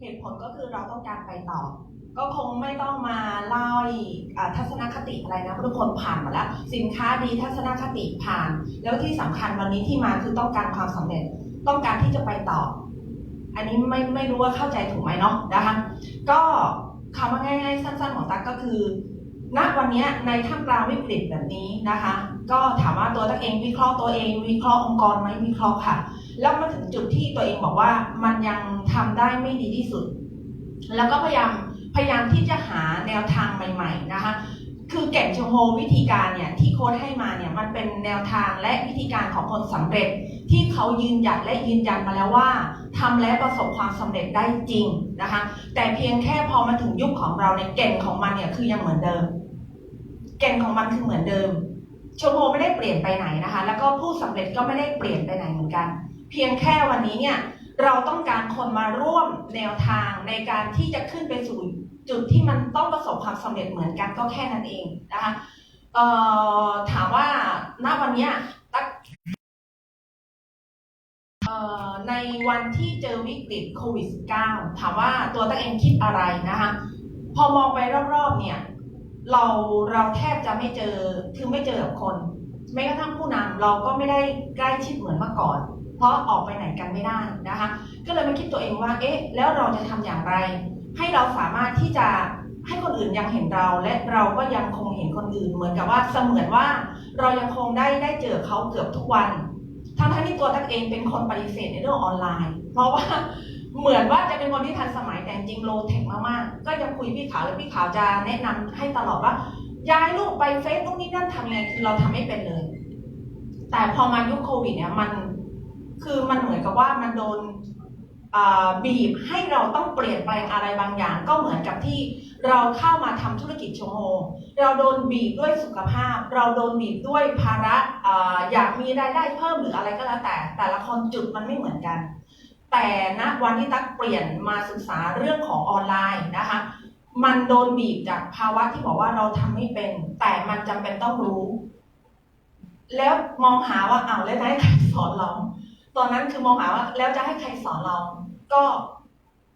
เหตุผลก็คือเราต้องการไปต่อ ก็คงไม่ต้องมาเล่าอ่าทัศนคติอะไรนะทุกคนผ่านมาแล้ว สินค้าดีทัศนคติผ่าน แล้วที่สำคัญวันนี้ที่มาคือต้องการความสำเร็จ ต้องการที่จะไปต่อ อันนี้ไม่ไม่รู้ว่าเข้าใจถูกไหมเนาะนะคะก็คำว่าง่ายๆสั้น ๆของตั๊กก็คือณวันนี้ในท่ามกลางวิกฤตแบบนี้นะคะ ก็ถามว่าตัวตั๊กเองวิเคราะห์ตัวเอง วิเคราะห์องค์กรไหมวิเคราะห์ค่ะ แล้วมาถึงจุดที่ตัวเองบอกว่ามันยังทำได้ไม่ดีที่สุด แล้วก็พยายามพยายามที่จะหาแนวทางใหม่ ๆ นะคะ คือแก่นชงโฮวิธีการเนี่ยที่โค้ดให้มาเนี่ยมันเป็นแนวทางและวิธีการของคนสำเร็จ ที่เขายืนหยัดและยืนยันมาแล้วว่าทำและประสบความสำเร็จได้จริงนะคะ แต่เพียงแค่พอมาถึงยุคของเราในยแก่นของมันเนี่ยคือยังเหมือนเดิม แก่นของมันคือเหมือนเดิมชมโฮไม่ได้เปลี่ยนไปไหนนะคะ แล้วก็ผู้สำเร็จก็ไม่ได้เปลี่ยนไปไหนเหมือนกัน เพียงแค่วันนี้เนี่ยเราต้องการคนมาร่วมแนวทางในการที่จะขึ้นไปสู่จุดที่มันต้องประสบความสำเร็จเหมือนกันก็แค่นั้นเองนะคะเอ่อถามว่าณวันเนี้ยตักเอ่อในวันที่เจอวิกฤตโควิด -19 ถามว่าตัวตั๊กเองคิดอะไรนะคะพอมองไปรอบๆเนี่ยเราเราแทบจะไม่เจอคือไม่เจอกับคนแม้กระทั่งผู้นำเราก็ไม่ได้ใกล้ชิดเหมือนเมื่อก่อน เพราะออกไปไหนกันไม่ได้นะคะ ก็เลยมาคิดตัวเองว่า เอ๊ะ แล้วเราจะทำอย่างไร ให้เราสามารถที่จะให้คนอื่นยังเห็นเรา และเราก็ยังคงเห็นคนอื่น เหมือนกับว่าเสมือนว่า เรายังคงได้ได้เจอเขาเกือบทุกวัน ทั้งทั้งที่ตัวทักเองเป็นคนปฏิเสธในเรื่องออนไลน์ เพราะว่าเหมือนว่าจะเป็นคนที่ทันสมัยแต่จริงโลเทคมากๆ ก็จะคุยพี่ขาวแล้วพี่ขาวจะแนะนำให้ตลอดว่าย้ายลูกไปเฟซนู่นนี่นั่นทำยังไงคือเราทำไม่เป็นเลย แต่พอมายุคโควิดเนี่ยมัน คือมันเหมือนกับว่ามันโดนบีบให้เราต้องเปลี่ยนแปลงอะไรบางอย่าง ก็เหมือนกับที่เราเข้ามาทำธุรกิจโชโมเราโดนบีบด้วยสุขภาพ เราโดนบีบด้วยภาระออยากมีรายได้เพิ่มหรืออะไรก็แล้วแต่ แต่ละคนจุดมันไม่เหมือนกัน แต่ณวันที่ตักเปลี่ยนมาศึกษาเรื่องของออนไลน์นะคะ มันโดนบีบจากภาวะที่บอกว่าเราทำไม่เป็น แต่มันจำเป็นต้องรู้ แล้วมองหาว่าอ้าวแล้วจะให้ใครสอนเรา ตอนนั้นคือมองหาว่าแล้วจะให้ใครสอนเรา ก็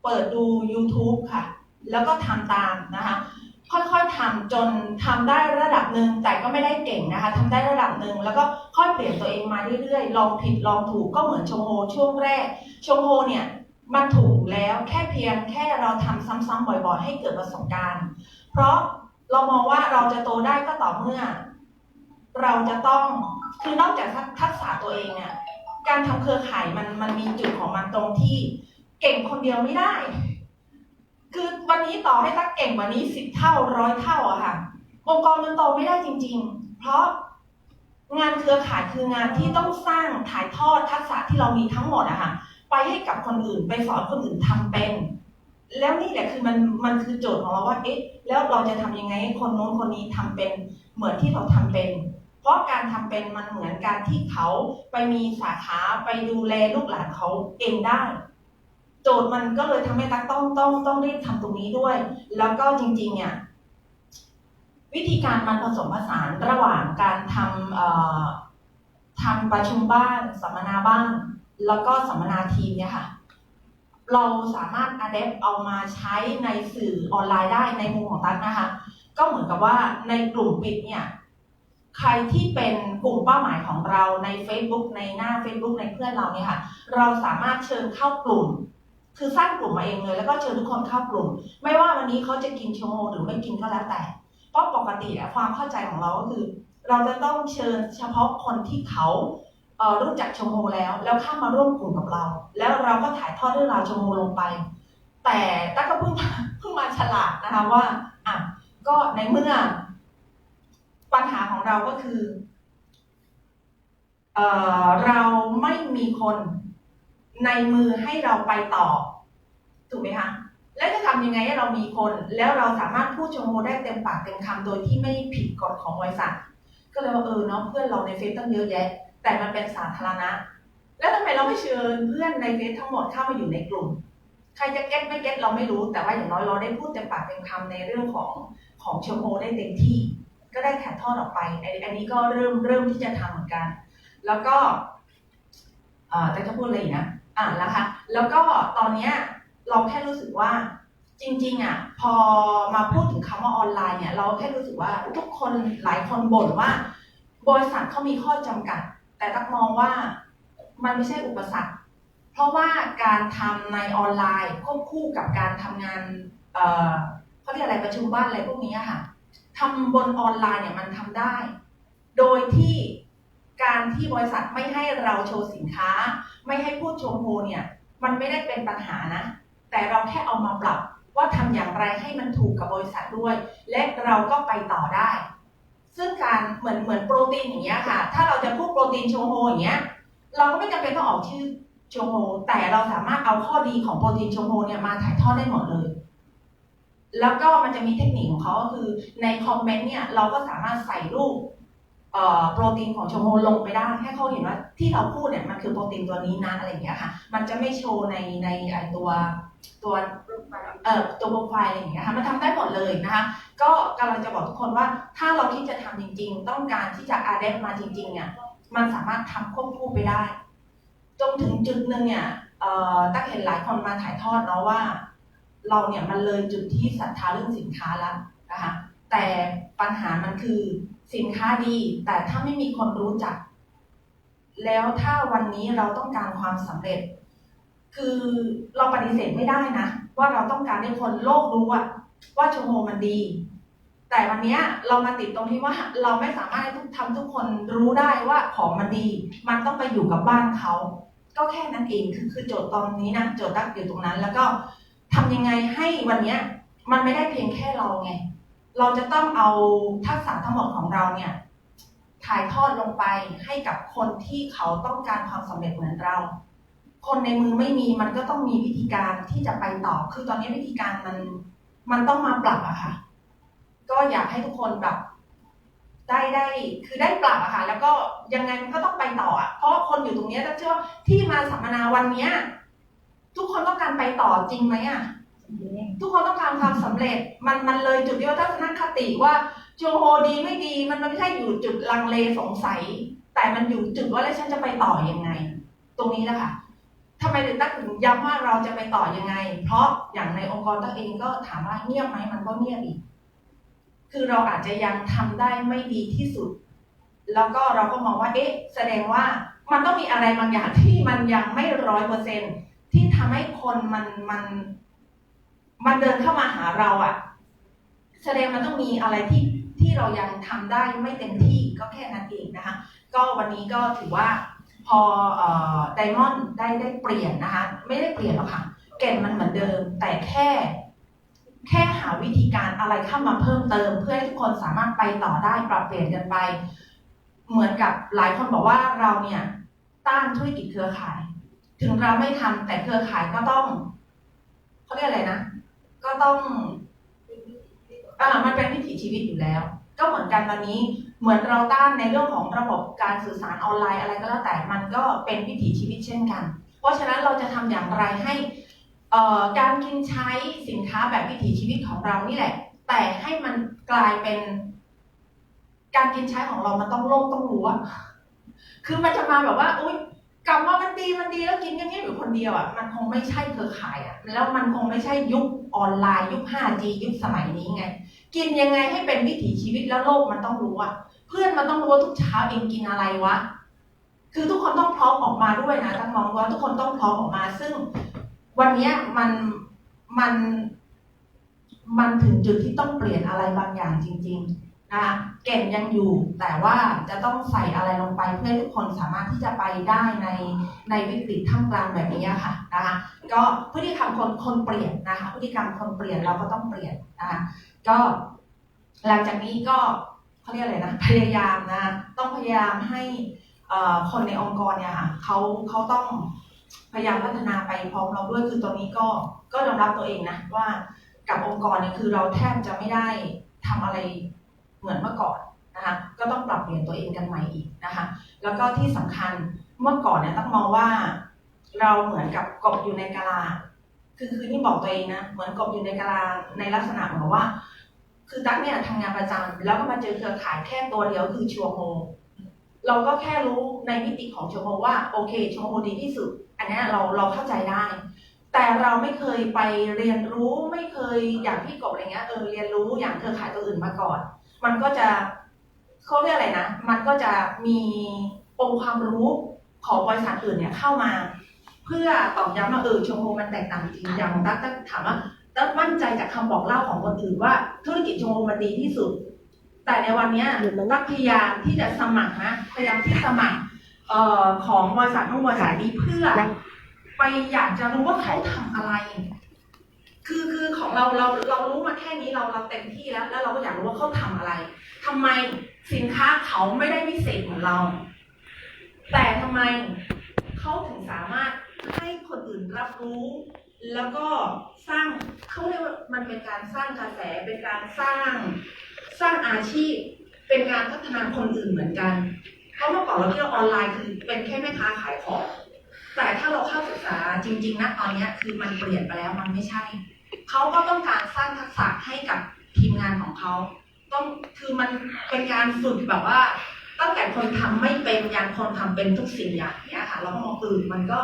เปิดดู YouTube ค่ะ แล้วก็ทำตามนะคะ ค่อยๆทำจนทำได้ระดับหนึ่งแต่ก็ไม่ได้เก่งนะคะทำได้ระดับหนึ่งแล้วก็ค่อยเปลี่ยนตัวเองมาเรื่อยๆ ลองผิดลองถูกก็เหมือนชงโฮช่วงแรก ชงโฮเนี่ยมันถูกแล้วแค่เพียงแค่เราทำซ้ำๆบ่อยๆ ให้เกิดประสบการณ์ เพราะเรามองว่าเราจะโตได้ก็ต่อเมื่อ เราจะต้องคือนอกจากทักษะตัวเองเนี่ย การทำเครือข่ายมันมันมีจุดของมันตรงที่เก่งคนเดียวไม่ได้ คือวันนี้ต่อให้ตักเก่งกว่านี้สิบเท่าร้อยเท่าอะค่ะ องค์กรมันโตไม่ได้จริง ๆ เพราะงานเครือข่ายคืองานที่ต้องสร้างถ่ายทอดทักษะที่เรามีทั้งหมดอะค่ะไปให้กับคนอื่นไปสอนคนอื่นทำเป็น แล้วนี่แหละคือมันมันคือโจทย์ของเราว่าเอ๊ะแล้วเราจะทำยังไงให้คนโน้นคนนี้ทำเป็น เหมือนที่เราทำเป็น เพราะการทำเป็นมันเหมือนการที่เขาไปมีสาขาไปดูแลลูกหลานเขาเองได้ โจทย์มันก็เลยทำให้ตั๊กต้องต้องต้องรีบทำตรงนี้ด้วย แล้วก็จริงๆเนี่ยวิธีการมันผสมผสานระหว่างการทำทำประชุมบ้านสัมมนาบ้าน แล้วก็สัมมนาทีมเนี่ยค่ะ เราสามารถอัดแอปเอามาใช้ในสื่อออนไลน์ได้ในมุมของตั๊กนะคะ ก็เหมือนกับว่าในกลุ่มปิดเนี่ย ใครที่เป็นกลุ่มเป้าหมายของเราใน Facebook ในหน้า Facebook ในเพื่อนเราเนี่ยค่ะ เราสามารถเชิญเข้ากลุ่ม คือสร้างกลุ่มมาเองเลย แล้วก็เชิญทุกคนเข้ากลุ่ม ไม่ว่าวันนี้เขาจะกินโชโมหรือไม่กินก็แล้วแต่ เพราะปกติอะความเข้าใจของเราก็คือ เราจะต้องเชิญเฉพาะคนที่เขาเอ่อรู้จักชมโมแล้ว แล้วเข้ามาร่วมกลุ่มกับเรา แล้วเราก็ถ่ายทอดเรื่องราวชมโมลงไป แต่ตั๊กก็เพิ่งเพิ่งมาฉลาดนะคะว่าอะก็ในเมื่อ ปัญหาของเราก็คือเออเราไม่มีคนในมือให้เราไปต่อ ถูกไหมคะ แล้วจะทำยังไงให้เรามีคน แล้วเราสามารถพูดชมโมได้เต็มปากเต็มคำโดยที่ไม่ผิดกฎของบริษัท ก็เลยว่าเออเนาะเพื่อนเราในเฟซตั้งเยอะแยะ แต่มันเป็นสาธารณะ แล้วทำไมเราไม่เชิญเพื่อนในเฟซทั้งหมดเข้ามาอยู่ในกลุ่ม ใครจะเก็ตไม่เก็ตเราไม่รู้ แต่ว่าอย่างน้อยเราได้พูดเต็มปากเต็มคำในเรื่องของของชมโมได้เต็มที่ ก็ได้ถ่ายทอดออกไปไอ้อันนี้ก็เริ่มเริ่มที่จะทำเหมือนกัน แล้วก็เอ่อแต่จะพูดอะไรอีกนะอ่าแล้วค่ะแล้วก็ตอนเนี้ยเราแค่รู้สึกว่าจริงๆอะพอมาพูดถึงคำว่าออนไลน์เนี่ยเราแค่รู้สึกว่าทุกคนหลายคนบ่นว่า บริษัทเขามีข้อจำกัด แต่ตักมองว่ามันไม่ใช่อุปสรรค เพราะว่าการทำในออนไลน์ควบคู่กับการทำงานเอ่อเขาเรียกอะไรประชุมบ้านอะไรพวกนี้ค่ะ ทำบนออนไลน์เนี่ยมันทำได้ โดยที่การที่บริษัทไม่ให้เราโชว์สินค้า ไม่ให้พูดโชว์โฮเนี่ยมันไม่ได้เป็นปัญหานะ แต่เราแค่เอามาปรับว่าทำอย่างไรให้มันถูกกับบริษัทด้วย และเราก็ไปต่อได้ ซึ่งการเหมือนเหมือนโปรตีนอย่างเงี้ยค่ะ ถ้าเราจะพูดโปรตีนโชโฮอย่างเงี้ย เราก็ไม่จำเป็นต้องออกชื่อโชโฮแต่เราสามารถเอาข้อดีของโปรตีนโชโฮเนี่ยมาถ่ายทอดได้หมดเลย แล้วก็มันจะมีเทคนิคของเขาก็คือในคอมเมนต์เนี่ยเราก็สามารถใส่รูปโปรตีนของโชโฮลงไปได้ให้เขาเห็นว่าที่เราพูดเนี่ยมันคือโปรตีนตัวนี้นะอะไรอย่างเงี้ยค่ะ มันจะไม่โชว์ในในไอตัวตัวเอ่อตัวโปรไฟล์อะไรอย่างเงี้ยค่ะมันทำได้หมดเลยนะคะก็กำลังจะบอกทุกคนว่าถ้าเราคิดจะทำจริง ๆ ต้องการที่จะอาเดปมาจริงๆเนี่ยมันสามารถทำควบคู่ไปได้ จนถึงจุดหนึ่งเนี่ยเอ่อตักเห็นหลายคนมาถ่ายทอดเนาะว่า เราเนี่ยมันเลยจุดที่ศรัทธาเรื่องสินค้าแล้วนะคะแต่ปัญหามันคือสินค้าดี แต่ถ้าไม่มีคนรู้จัก แล้วถ้าวันนี้เราต้องการความสำเร็จ คือเราปฏิเสธไม่ได้นะ ว่าเราต้องการให้คนโลกรู้ว่าว่าโชโฮมันดี แต่วันเนี้ยเรามาติดตรงที่ว่าเราไม่สามารถให้ทุกทำทุกคนรู้ได้ว่าของมันดี มันต้องไปอยู่กับบ้านเขาก็แค่นั้นเองคือคือโจทย์ตอนนี้นะโจทย์ตั้งอยู่ตรงนั้น แล้วก็ ยังไงให้วันเนี้ยมันไม่ได้เพียงแค่เราไง เราจะต้องเอาทักษะทั้งหมดของเราเนี่ย ถ่ายทอดลงไปให้กับคนที่เขาต้องการความสำเร็จเหมือนเรา คนในมือไม่มีมันก็ต้องมีวิธีการที่จะไปต่อ คือตอนนี้วิธีการมัน มันต้องมาปรับอะค่ะ ก็อยากให้ทุกคนแบบได้ได้คือได้ปรับอะค่ะ แล้วก็ยังไงมันก็ต้องไปต่ออะเพราะคนอยู่ตรงเนี้ยจะเชื่อว่าที่มาสัมมนาวันเนี้ยทุกคนต้องการไปต่อจริงไหมอะ ทุกคนต้องการความสำเร็จมันมันเลยจุดที่ว่าทัศนคติว่าโจโฮดีไม่ดีมันมันไม่ใช่อยู่จุดลังเลสงสัย แต่มันอยู่จุดว่าแล้วฉันจะไปต่อยังไง ตรงนี้แหละค่ะทำไมถึงตั้งถึงย้ำว่าเราจะไปต่อยังไง เพราะอย่างในองค์กรตั้งเองก็ถามว่าเงียบไหมมันก็เงียบอีกคือเราอาจจะยังทำได้ไม่ดีที่สุด แล้วก็เราก็มองว่าเอ๊ะ แสดงว่ามันต้องมีอะไรบางอย่างที่มันยังไม่ร้อยเปอร์เซ็นที่ทำให้คนมันมัน มันเดินเข้ามาหาเราอะแสดงมันต้องมีอะไรที่ที่เรายังทำได้ไม่เต็มที่ก็แค่นั้นเองนะคะ ก็วันนี้ก็ถือว่าพอไดมอนด์ได้ได้เปลี่ยนนะคะ ไม่ได้เปลี่ยนหรอกค่ะแก่นมันเหมือนเดิม แต่แค่ แค่หาวิธีการอะไรเข้ามาเพิ่มเติม เพื่อให้ทุกคนสามารถไปต่อได้ปรับเปลี่ยนกันไป เหมือนกับหลายคนบอกว่าเราเนี่ยต้านธุรกิจเครือข่าย ถึงเราไม่ทำแต่เครือข่ายก็ต้องเขาเรียกอะไรนะ ก็ต้องอ่ามันเป็นวิถีชีวิตอยู่แล้ว ก็เหมือนกันวันนี้เหมือนเราต้านในเรื่องของระบบการสื่อสารออนไลน์อะไรก็แล้วแต่มันก็เป็นวิถีชีวิตเช่นกัน เพราะฉะนั้นเราจะทำอย่างไรให้เอ่อการกินใช้สินค้าแบบวิถีชีวิตของเรานี่แหละ แต่ให้มันกลายเป็น การกินใช้ของเรามันต้องโลกต้องรู้อะคือมันจะมาแบบว่าอุ้ย กลับมามันดีมันดีแล้วกินอย่างนี้อยู่คนเดียวอะมันคงไม่ใช่เครือข่ายอะแล้วมันคงไม่ใช่ยุคออนไลน์ยุค 5G ยุคสมัยนี้ไง กินยังไงให้เป็นวิถีชีวิตแล้วโลกมันต้องรู้อะเพื่อนมันต้องรู้ว่าทุกเช้าเองกินอะไรวะคือทุกคนต้องพร้อมออกมาด้วยนะต้องมองว่าทุกคนต้องพร้อมออกมา ซึ่งวันเนี้ยมันมันมันถึงจุดที่ต้องเปลี่ยนอะไรบางอย่างจริง ๆ นะเก่งยังอยู่ แต่ว่าจะต้องใส่อะไรลงไปเพื่อทุกคนสามารถที่จะไปได้ในในวิกฤตท่ามกลางแบบนี้ค่ะนะคะก็พฤติกรรมคนคนเปลี่ยนนะคะพฤติกรรมคนเปลี่ยนเราก็ต้องเปลี่ยนนะคะก็หลังจากนี้ก็เขาเรียกอะไรนะพยายามนะต้องพยายามให้คนในองค์กรเนี่ยค่ะเขาเขาต้องพยายามพัฒนาไปพร้อมเราด้วยคือตอนนี้ก็ก็ยอมรับตัวเองนะว่ากับองค์กรเนี่ยคือเราแทบจะไม่ได้ทำอะไร เหมือนเมื่อก่อนนะคะก็ต้องปรับเปลี่ยนตัวเองกันใหม่อีกนะคะแล้วก็ที่สำคัญเมื่อก่อนเนี่ยต้องมองว่า เราเหมือนกับกบอยู่ในกะลาคือคือนี่บอกตัวเองนะเหมือนกบอยู่ในกะลาในลักษณะเหมือนว่า คือตั๊กเนี่ยทำงานประจำแล้วก็มาเจอเครือข่ายแค่ตัวเดียวคือชัวโฮเราก็แค่รู้ในมิติของชัวโฮว่าโอเคชัวโฮดีที่สุด อันนี้เราเราเข้าใจได้แต่เราไม่เคยไปเรียนรู้ไม่เคยอย่างพี่กบอะไรเงี้ยเออเรียนรู้อย่างเครือข่ายตัวอื่นมาก่อน มันก็จะเขาเรียกอะไรนะ มันก็จะมีองค์ความรู้ของบริษัทอื่นเนี่ยเข้ามา เพื่อตอกย้ำว่าเออชมโมมันแตกต่างจริงอย่างตั๊กตั๊กถามว่าตั๊กมั่นใจจากคำบอกเล่าของคนอื่นว่าธุรกิจชมโมมันดีที่สุด แต่ในวันเนี้ยตั๊กพยายามที่จะสมัครนะพยายามที่สมัครเอ่อของบริษัททั้งบริษัทนี้เพื่อ ไปอยากจะรู้ว่าเขาทำอะไร คือคือของเราเราเรารู้มาแค่นี้เราเราเต็มที่แล้ว แล้วเราก็อยากรู้ว่าเขาทำอะไรทำไมสินค้าเขาไม่ได้พิเศษเหมือนเรา แต่ทำไมเขาถึงสามารถให้คนอื่นรับรู้ แล้วก็สร้างเขาเรียกว่ามันเป็นการสร้างกระแสเป็นการสร้างสร้างอาชีพ เป็นการพัฒนาคนอื่นเหมือนกันเพราะเมื่อก่อนเราคิดว่าออนไลน์คือเป็นแค่แม่ค้าขายของแต่ถ้าเราเข้าศึกษาจริง ๆนะตอนนี้คือมันเปลี่ยนไปแล้วมันไม่ใช่ เขาก็ต้องการสร้างทักษะให้กับทีมงานของเขาต้องคือมันเป็นการฝึกแบบว่า ตั้งแต่คนทำไม่เป็นยันคนทำเป็นทุกสิ่งอย่างเนี้ยค่ะเราก็มองอื่นมันก็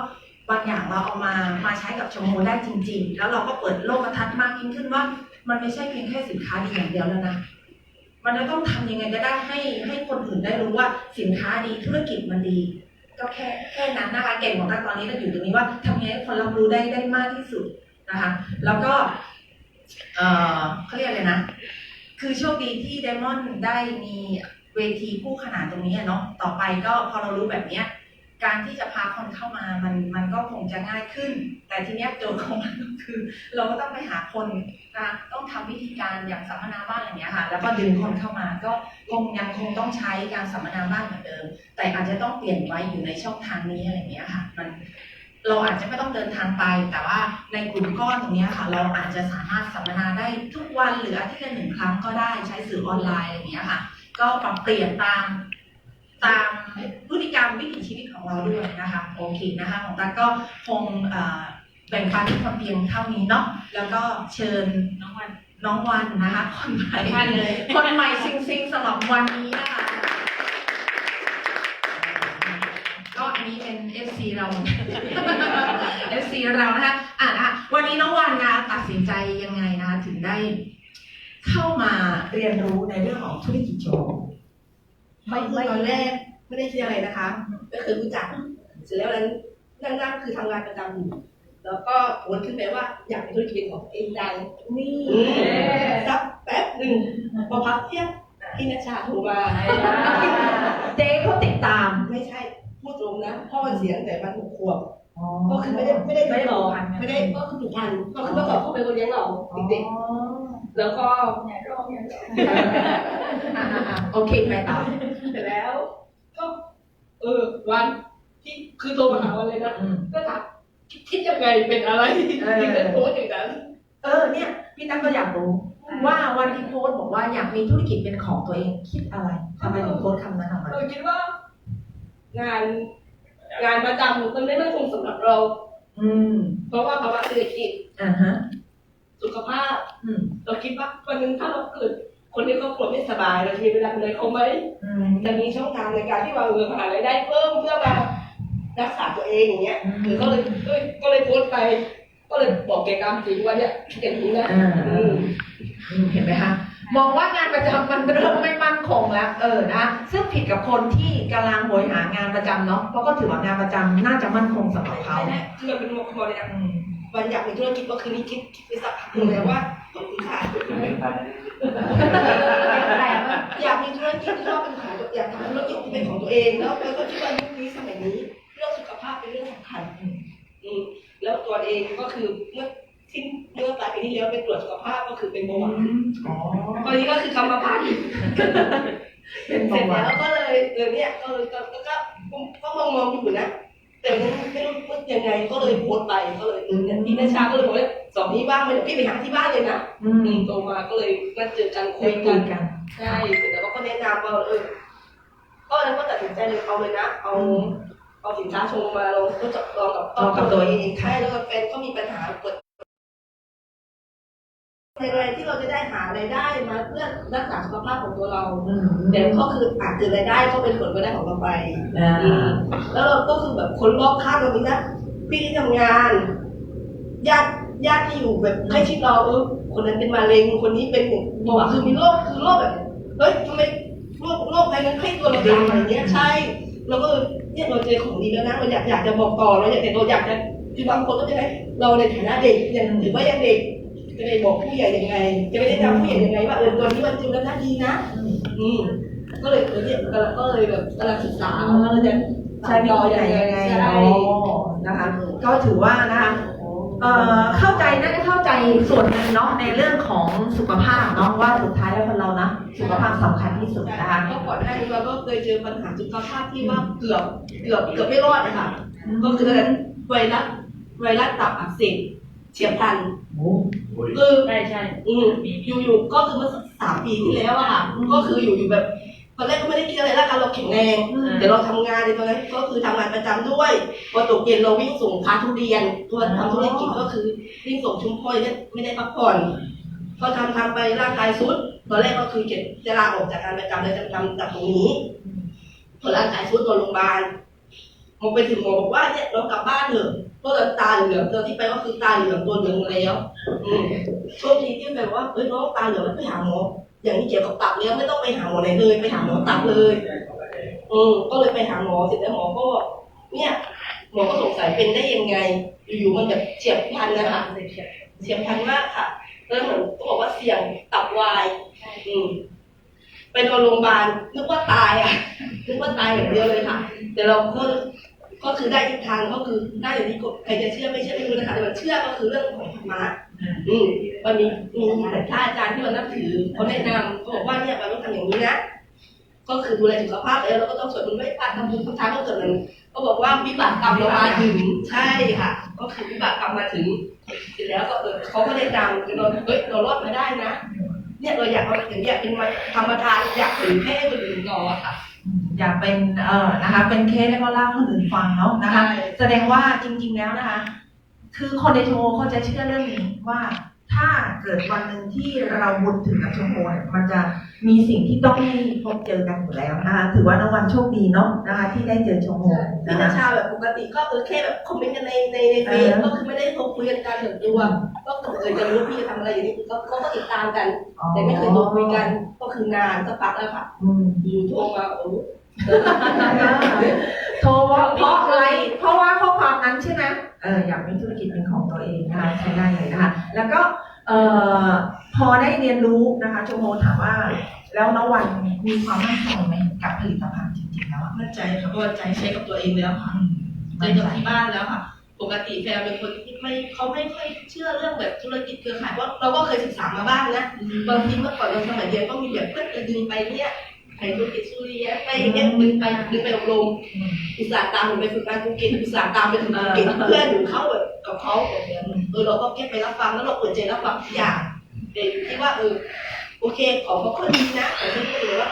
บางอย่างเราเอามามาใช้กับชมโมได้จริง ๆ แล้วเราก็เปิดโลกทัศน์มากยิ่งขึ้นว่า มันไม่ใช่เพียงแค่สินค้าดีอย่างเดียวแล้วนะมันจะต้องทำยังไงก็ได้ให้ให้คนอื่นได้รู้ว่าสินค้าดีธุรกิจมันดี ก็แค่แค่นั้นนะคะเก่งของเราตอนนี้เราอยู่ตรงนี้ว่าทำยังไงให้คนรับรู้ได้ได้มากที่สุด นะคะแล้วก็เออเขาเรียกอะไรนะ คือโชคดีที่ไดมอนด์ได้มีเวทีคู่ขนานตรงนี้เนาะต่อไปก็พอเรารู้แบบเนี้ยการที่จะพาคนเข้ามามันมันก็คงจะง่ายขึ้น แต่ทีเนี้ยโจทย์ของมันก็คือ เราก็ต้องไปหาคนนะต้องทำวิธีการอย่างสัมมนาบ้านอย่างเงี้ยค่ะ แล้วก็ดึงคนเข้ามาก็คงยังคงต้องใช้การสัมมนาบ้านเหมือนเดิม แต่อาจจะต้องเปลี่ยนไว้อยู่ในช่องทางนี้อะไรเงี้ยค่ะ มัน เราอาจจะไม่ต้องเดินทางไป แต่ว่าในกลุ่มก้อนตรงเนี้ยค่ะ เราอาจจะสามารถสัมมนาได้ทุกวันหรืออาทิตย์ละหนึ่งครั้งก็ได้ใช้สื่อออนไลน์อะไรอย่างเงี้ยค่ะ ก็ปรับเปลี่ยนตามตามพฤติกรรมวิถีชีวิตของเราด้วยนะคะโอเคนะคะของตั๊กก็คงเอ่อแบ่งปันให้ความเพียงเท่านี้เนาะแล้วก็เชิญน้องวันน้องวันนะคะ คนใหม่ท่านเลยคนใหม่ซิงซิงสำหรับวันนี้นะคะ นนี้เป็น FC เรา FC เรานะคะอะนะคะวันนี้น้องวันนะตัดสินใจยังไงนะคะถึงได้ เข้ามาเรียนรู้ในเรื่องของธุรกิจโชว์ไม่ไม่ตอนแรกไม่ได้คิดอะไรนะคะ ก็คือรู้จักเสร็จแล้วนั้นนั่งๆคือทำงานประจำอยู่แล้วก็โผล่ขึ้นไปว่าอยากเป็นธุรกิจเป็นของตัวเองได้นี่สักแป๊บหนึ่งพอพักเที่ยงพี่นัชชาโทรมาเจ๊เขาติดตามไม่ใช่พูดตรง นะพ่อเสียงแต่มันหกขวบก็คือไม่ได้ไม่ได้ไม่ได้หรผูอกพันไม่ได้ก็คือผูกพันก็คือเมื่อก่อนเขาเป็นคนเลี้ยงเราเด็กๆแล้วก็อย่ารออย่ารออะๆๆโอเคไปต่อเสร็จแล้ว ก็ เออวันที่คือโทรมาหาวันเลยนะอืมก็ถามคิดคิดยังไงเป็นอะไรเออถึงได้โพสต์อย่างนั้นเออเนี่ยพี่ตั้งก็อยากรู้ว่าวันที่โพสต์บอกว่าอยากมีธุรกิจเป็นของตัวเองคิดอะไรทำไมถึงโพสต์คำนั้นออกมาเราคิดว่างาน งานประจำมันไม่มั่นคงสำหรับเรา อืมเพราะว่าภาวะเศรษฐกิจอ่าฮะ สุขภาพ อืมเราคิดว่าวันหนึงถ้าเราเกิด คนที่ครอบครัวไม่สบายเราจะมีเวลาดูแลเขาไหมอืม จะมีช่องทางในการที่วางเงินหารายได้เพิ่มเพื่อมารักษาตัวเองอย่างเงี้ยหรือก็เลยเอ้ยก็เลยโพสต์ไป ก็เลยบอกแกกรรมจริงว่าเนี่ยอย่างนี้นะอ่าอืม อืมเห็นไหมคะ มองว่างานประจำมันเริ่มไม่มั่นคงแล้วเออนะซึ่งผิดกับคนที่กำลังโหยหางานประจำเนาะเพราะก็ถือว่างานประจำน่าจะมั่นคงสำหรับเขาใช่แน่คือมันเป็นหัวข้อเลยนะอืมวันอยากมีธุรกิจก็คือนี่คิดคิดไปสักพักหนึงแล้วว่าผลคุณค่าอยากมีธุรกิจที่ว่าเป็นของตัวอยากทำธุรกิจที่เป็นของตัวเองแล้วแล้วก็คิดว่ายุคนี้สมัยนี้ เรื่องสุขภาพเป็นเรื่องสำคัญอืมแล้วตัวเองก็คือเมื่อที่เมื่อ ปลายปีที่แล้วไปตรวจสุขภาพก็คือเป็นเบาหวานอ๋อตอนนี้ก็คือทำมาผ่านเป็นเสร็เบาจหวาแล้นวก็เลยเออเนี่ยก็เลยก็ก็ก็ก็มองมองอยู่นะแต่ไม่ไม่รู้ว่ายังไงก็เลยโพสต์ไปก็เลยเออเนี่ยพี่นัชชาก็เลยบอกว่าสอบนี้บ้างไหมเดี๋ยวพี่ไปหาที่บ้านเลยนะอือืมมโตมาก็เลยมาเจอกันคุคุยยกันกันใช่เสร็จแล้วก็แนะนำว่าเออก็แล้วก็ตัดสินใจเลยเอาเลยนะเอาเอาสินค้าชงมาลองทดสอบลองกับลองกับตัวเองใช่แล้วก็แฟนก็มีปัญหาปวด ยังไงที่เราจะได้หารายได้มาเพื่อรักษาสุขภาพของตัวเราอืมแต่ก็คืออาจเกิดรายได้ก็เป็นผลรายได้ของเราไปอ่าแล้วเราก็คือแบบคนรอบข้างเรามีนะพี่ที่ทำงานญาติญาติที่อยู่แบบใกล้ชิดเราเออคนนั้นเป็นมะเร็งคนนี้เป็นบอกว่าคือมีโรคคือโรคแบบเฮ้ยทำไมโรคโรคอะไรนั้นให้ตัวเราตายอะไรเงี้ยใช่เราก็เนี่ยเราเจอของดีแล้วนะเราอยากอยากจะบอกต่อเราอยากแต่เราอยากจะคือบางคนก็จะให้เราในฐานะเด็กยังถือว่ายังเด็ก จะไปบอกผู้ใหญ่ยังไง จะไม่ได้ทำผู้ใหญ่ยังไงว่าเออตัวนี้มันจริงแล้วน่าดีนะ อืมก็เลยเออเนี่ยก็ก็เลยแบบกำลังศึกษาว่าเราจะใช้วิธีไหนยังไงใช่อ๋อนะคะ ก็ถือว่านะคะเอ่อเข้าใจน่าจะเข้าใจส่วนหนึ่งเนาะในเรื่องของสุขภาพเนาะว่าสุดท้ายแล้วคนเรานะสุขภาพสำคัญที่สุดนะคะก็ก่อนหน้านี้เราก็เคยเจอปัญหาสุขภาพที่ว่าเกือบเกือบเกือบไม่รอดนะคะก็คือไวรัสไวรัสตับอักเสบ เฉียบพลันโอ้คือใช่ใช่อืมอยู่ๆก็คือเมื่อสามปีที่แล้วอะค่ะ ก็คืออยู่ๆแบบตอนแรกก็ไม่ได้คิดอะไรแล้วกันเราแข็งแรงเดี๋ยวเราทำงานในตอนนั้นก็คือทำงานประจำด้วยพอตกเย็นเราวิ่งส่งพาทุเรียนตัวทำธุรกิจก็คือวิ่งส่งชุมพรเนี่ยไม่ได้พักผ่อนพอทำทำไปร่างกายสุดตอนแรกก็คือเก็บจะลาออกจากงานประจำเลยจะทำจากตรงนี้พอร่างกายสุดนอนโรงพยาบาลหม อไปถึงหมอบอกว่าเนี่ยเรากลับบ้านเถอะเพราะเราตาเหลืองตอนที่ไปก็คือตาเหลืองตัวเหลืองหมดแล้วอืมโชคดีที่แบบว่าเอ้ยน้องตาเหลืองแล้วไปหาหมอ อย่างนี้เกี่ยวกับตับแล้วไม่ต้องไปหาหมอไหนเลยไปหาหมอตับเลยอืมก็เลยไปหาหมอเสร็จแล้วหมอก็เนี่ยหมอก็สงสัยเป็นได้ยังไง อยู่ๆมันแบบเฉียบพลันนะคะเฉียบพลันมากค่ะแล้วเหมือนก็บอกว่าเสี่ยงตับวายอืมไปนอนโรงพยาบาลนึกว่าตายอะนึกว่าตายอย่างเดียวเลยค่ะ แต่เราก็ ก็คือได้ทิศทางก็คือได้อย่างที่กฎใครจะเชื่อไม่เชื่อไม่รู้นะคะแต่มันเชื่อก็คือเรื่องของธรรมะอืมวันนี้มีพระอาจารย์ที่เรานับถือเขาแนะนำเขาบอกว่าเนี่ยเราต้องทำอย่างนี้นะก็คือดูแลสุขภาพแล้วเราก็ต้องสวดมนต์ไหว้พระทำบุญทุกครั้งก็เกิดมันก็บอกว่าวิบากกรรมเรามาถึงใช่ค่ะ ก็คือวิบากกรรมมาถึงเสร็จแล้วก็เออเขาก็ได้นำเราเฮ้ยเรารอดมาได้นะ เนี่ยเราอยากเอาถึงอยากเป็นมาธรรมทานอยากถึงให้คนอื่นต่อค่ะ อยากเป็นเอ่อนะคะ เป็นเคสแล้วก็เล่าให้คนอื่นฟังเนาะนะคะ แสดงว่าจริง ๆแล้วนะคะ คือคนในโชว์เขาจะเชื่อเรื่องนี้ว่าถ้าเกิดวันหนึ่งที่เราบุญถึงกับโชว์เนี่ยมันจะมีสิ่งที่ต้องให้พบเจอกันอยู่แล้วนะคะ ถือว่าน้องวันโชคดีเนาะนะคะ ที่ได้เจอโชว์พี่นะนาคะ ชาแบบปกติก็เออแค่แบบคอมเมนต์กันในในในเฟซเออก็คือไม่ได้โทรคุยกันการส่วนตัวก็เออจะรู้พี่จะทำอะไรอย่างนี้ก็ก็ก็ติดตามกัน แต่ไม่เคยโทรคุยกันก็คือนานสักพักแล้วค่ะอืม อยู่โทรมาโอ้ โทรว่าเพราะอะไรเพราะว่าข้อความนั้นใช่ไหมเอออยากมีธุรกิจเป็นของตัวเองนะคะใช้ได้เลยนะคะ แล้วก็เอ่อพอได้เรียนรู้นะคะโชโมถามว่า แล้วน้องวันมีความมั่นใจไหมกับผลิตภัณฑ์จริงๆแล้วอะมั่นใจค่ะเพราะว่าใจใช้กับตัวเองแล้วค่ะใจมั่นกับใจที่บ้านแล้วค่ะ ปกติแฟนเป็นคนที่ไม่เขาไม่ค่อยเชื่อเรื่องแบบธุรกิจเครือข่ายว่าเราก็เคยศึกษามาบ้างนะบางทีเมื่อก่อนเราสมัยเรียนก็มีแบบเพื่อนจะดึงไปเนี่ย ไปธุรกิจสุริยะไปอย่างเงี้ยดึงไปดึงไปอบรมอืมอุตส่าห์ตามหนูไปฝึกงานภูเก็ตอุตส่าห์ตามไปถึงภูเก็ตเพื่อนหนูเข้าแบบกับเขาแบบเนี้ยเออเราก็แค่ไปรับฟังแล้วเราเปิดใจรับฟังทุกอย่างแต่อยู่ที่ว่าเออโอเคของเขาก็ดีนะแต่ที่ก็คือว่า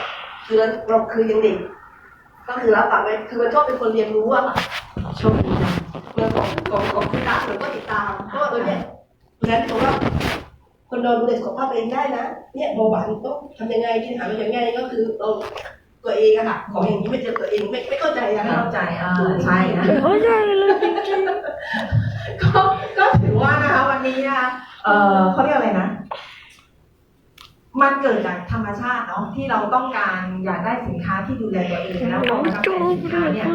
คือเราคือยังเด็กก็คือรับฟังไว้คือมันชอบเป็นคนเรียนรู้อะค่ะโชคดีจังเรื่องของของของคุณตาหนูก็ติดตามเพราะว่าเออเนี่ยวันนั้นผมว่า คนเราดูแลสุขภาพตัวเองได้นะเนี่ยเบาหวานต้องทำยังไงกินอาหารยังไงก็คือเราตัวเองอะค่ะของอย่างนี้ไม่เจอตัวเองไม่ไม่เข้าใจอะไม่ค่ะเข้าใจอ่าใช่นะเข้าใจเลยจริงก็ก็ถือว่านะคะวันนี้นะคะเออเขาเรียกอะไรนะ มันเกิดจากธรรมชาติเนาะที่เราต้องการอยากได้สินค้าที่ดูแลตัวเองแล้วก็มาทำเป็นสินค้าเนี่ย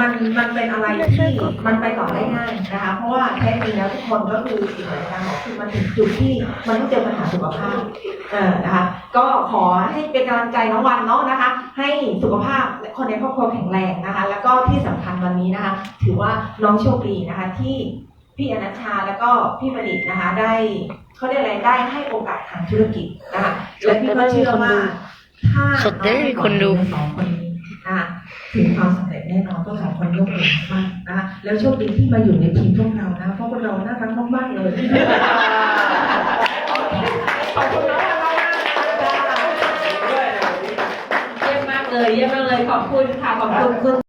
มันมันเป็นอะไรที่มันไปต่อได้ง่ายนะคะเพราะว่าแท้จริงแล้วทุกคนก็คือสิ่งเหมือนกันบอกคือมันถึงจุดที่มันต้องเจอปัญหาสุขภาพเออนะคะก็ขอให้เป็นกำลังใจน้องวันเนาะนะคะ ให้สุขภาพและคนในครอบครัวแข็งแรงนะคะ แล้วก็ที่สำคัญวันนี้นะคะ ถือว่าน้องโชคดีนะคะที่พี่อนัชชาแล้วก็พี่ประดิษฐ์นะคะได้ เขาเรียกอะไรได้ให้โอกาสทางธุรกิจนะคะและพี่ก็เชื่อว่าถ้าสดได้มีคนดูสองคนนี้นะคะถึงความสำเร็จแน่นอนต้องขอคนยกมือมากๆนะคะแล้วโชคดีที่มาอยู่ในทีมพวกเรานะเพราะพวกเราน่ารักมากๆเลยขอบคุณน้องเรามากนะคะเยี่ยมมากเลยเยี่ยมมากเลยขอบคุณค่ะขอบคุณคุณ